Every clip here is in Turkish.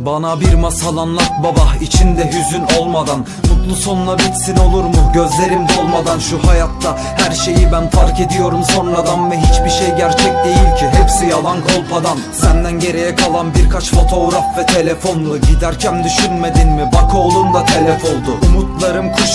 Bana bir masal anlat baba içinde hüzün olmadan. Mutlu sonla bitsin olur mu? Gözlerim dolmadan Şu hayatta. Her şeyi ben fark ediyorum sonradan Ve hiçbir şey gerçek değil ki. Hepsi yalan kolpadan. Senden geriye kalan birkaç fotoğraf ve telefonlu. Giderken düşünmedin mi? Bak oğlum da telef oldu. Umutlarım kuş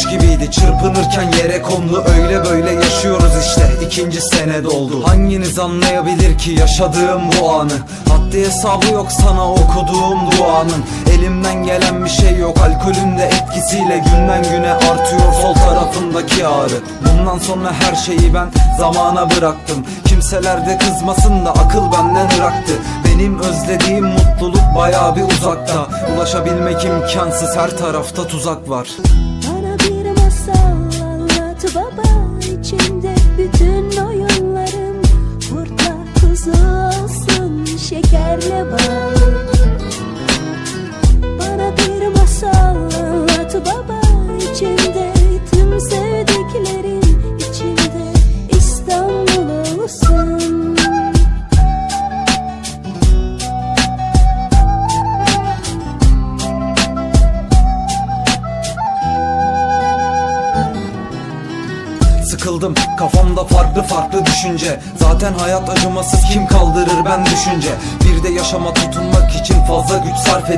çırpınırken yere kondu. Öyle böyle yaşıyoruz işte. İkinci sene doldu. Hanginiz anlayabilir ki yaşadığım bu anı? Haddi hesabı yok sana okuduğum duanın. Elimden gelen bir şey yok. Alkolün de etkisiyle Günden güne artıyor sol tarafındaki ağrı. Bundan sonra her şeyi ben zamana bıraktım. Kimseler de kızmasın da akıl benden ıraktı Benim özlediğim mutluluk baya bir uzakta. Ulaşabilmek imkansız. Her tarafta tuzak var baba içinde bütün oyunlarım Kurtla kuzu olsun şekerle bal. Bana bir masal anlat baba Sıkıldım. Kafamda farklı farklı düşünce. Zaten hayat acımasız kim kaldırır ben düşünce. Bir de yaşama tutunmak için fazla güç sarf edip